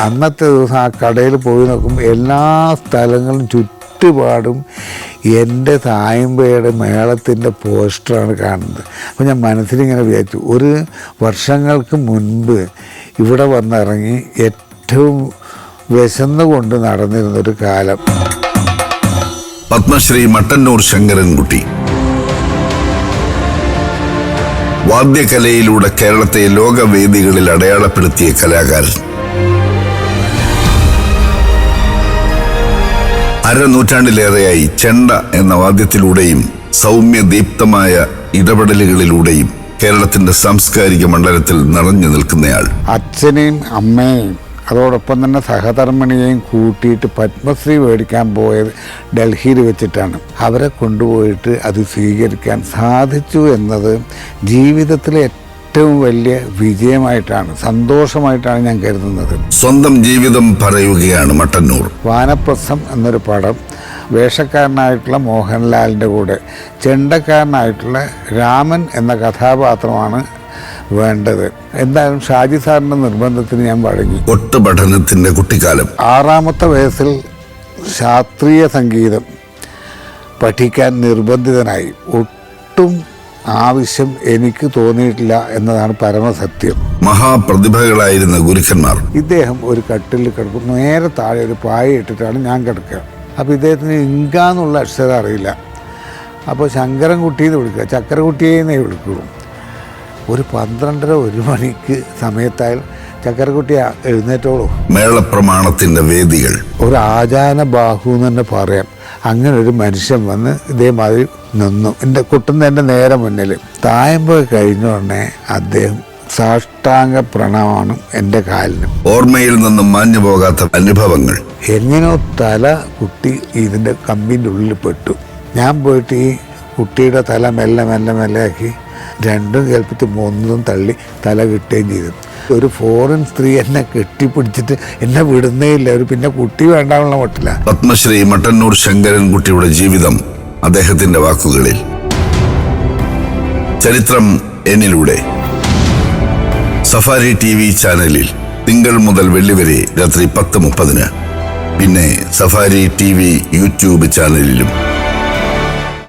അന്നത്തെ ദിവസം ആ കടയിൽ പോയി നോക്കുമ്പോൾ എല്ലാ സ്ഥലങ്ങളും ചുറ്റുപാടും എന്റെ തായമ്പയുടെ മേളത്തിന്റെ പോസ്റ്ററാണ് കാണുന്നത്. അപ്പോൾ ഞാൻ മനസ്സിലിങ്ങനെ വിചാരിച്ചു ഒരു വർഷങ്ങൾക്ക് മുൻപ് ഇവിടെ വന്നിറങ്ങി ഏറ്റവും വിശന്നുകൊണ്ട് നടന്നിരുന്നൊരു കാലം. പത്മശ്രീ മട്ടന്നൂർ ശങ്കരൻകുട്ടി. വാദ്യകലയിലൂടെ കേരളത്തെ ലോകവേദികളിൽ അടയാളപ്പെടുത്തിയ കലാകാരൻ. അരനൂറ്റാണ്ടിലേറെയായി ചെണ്ട എന്ന വാദ്യത്തിലൂടെയും സൗമ്യ ദീപ്തമായ ഇടപെടലുകളിലൂടെയും കേരളത്തിന്റെ സാംസ്കാരിക മണ്ഡലത്തിൽ നിറഞ്ഞു നിൽക്കുന്നയാൾ. അച്ഛനെയും അമ്മയെയും അതോടൊപ്പം തന്നെ സഹധർമ്മിണിയെയും കൂട്ടിയിട്ട് പത്മശ്രീ മേടിക്കാൻ പോയത് ഡൽഹിയിൽ വെച്ചിട്ടാണ്. അവരെ കൊണ്ടുപോയിട്ട് അത് സ്വീകരിക്കാൻ സാധിച്ചു എന്നത് ജീവിതത്തിലെ ഏറ്റവും വലിയ വിജയമായിട്ടാണ് സന്തോഷമായിട്ടാണ് ഞാൻ കരുതുന്നത്. സ്വന്തം ജീവിതം പറയുകയാണ് മട്ടന്നൂർ. വാനപ്രസം എന്നൊരു പടം വേഷക്കാരനായിട്ടുള്ള മോഹൻലാലിന്റെ കൂടെ ചെണ്ടക്കാരനായിട്ടുള്ള രാമൻ എന്ന കഥാപാത്രമാണ് വേണ്ടത്. എന്തായാലും ഷാജി സാറിന്റെ നിർബന്ധത്തിന് ഞാൻ വഴങ്ങി. ഒട്ടു പഠനത്തിന്റെ കുട്ടിക്കാലം. ആറാമത്തെ വയസ്സിൽ ശാസ്ത്രീയ സംഗീതം പഠിക്കാൻ നിർബന്ധിതനായി. ഒട്ടും ആവശ്യം എനിക്ക് തോന്നിയിട്ടില്ല എന്നതാണ് പരമസത്യം. മഹാപ്രതിഭകളായിരുന്ന ഗുരുക്കന്മാർ. ഇദ്ദേഹം ഒരു കട്ടിൽ കിടക്കും നേരെ താഴെ ഒരു പായ ഇട്ടിട്ടാണ് ഞാൻ കിടക്കുക. അപ്പോൾ ഇദ്ദേഹത്തിന് ഇങ്ക എന്നുള്ള അക്ഷരം അറിയില്ല. അപ്പോൾ ശങ്കരൻകുട്ടിയെന്ന് വിളിക്കുക. ചക്കരക്കുട്ടിയെന്നേ വിളിക്കുള്ളൂ. ഒരു പന്ത്രണ്ടര ഒരു മണിക്ക് സമയത്തായാൽ ചക്കരക്കുട്ടി എഴുന്നേറ്റോളൂ. മേളപ്രമാണത്തിന്റെ വേദികൾ. ഒരു ആചാന ബാഹു എന്ന് തന്നെ പറയാം. അങ്ങനെ ഒരു മനുഷ്യൻ വന്ന് ഇതേമാതിരി നിന്നു. എന്റെ കുട്ടുന്നതിന്റെ നേരെ മുന്നിൽ. തായമ്പോയി കഴിഞ്ഞ ഉടനെ അദ്ദേഹം സാഷ്ടാംഗ പ്രണമാണ് എന്റെ കാലിന്. ഓർമ്മയിൽ നിന്നും മാഞ്ഞു പോകാത്ത അനുഭവങ്ങൾ. എങ്ങനെയോ തല കുട്ടി ഇതിന്റെ കമ്പിന്റെ ഉള്ളിൽ പെട്ടു. ഞാൻ പോയിട്ട് ഈ കുട്ടിയുടെ തല മെല്ലെ മെല്ലെ മെല്ലെ ആക്കി രണ്ടും കേൾപ്പിച്ച് മൂന്നും തള്ളി തല കിട്ടുകയും ചെയ്തു. ഒരു ഫോറിൻ സ്ത്രീ എന്നെ കെട്ടിപ്പിടിച്ചിട്ട് എന്നെ വിടുന്നേ ഇല്ല ഒരു പിന്നെ കുട്ടി വേണ്ടാന്നുള്ള മട്ടില്ല പത്മശ്രീ മട്ടന്നൂർ ശങ്കരൻ കുട്ടിയുടെ ജീവിതം അദ്ദേഹത്തിന്റെ വാക്കുകളിൽ. ചരിത്രം എന്നിലൂടെ. സഫാരി ടി വി ചാനലിൽ തിങ്കൾ മുതൽ വെള്ളി വരെ രാത്രി പത്ത് മുപ്പതിന്. പിന്നെ സഫാരി ടി വി യൂട്യൂബ് ചാനലിലും.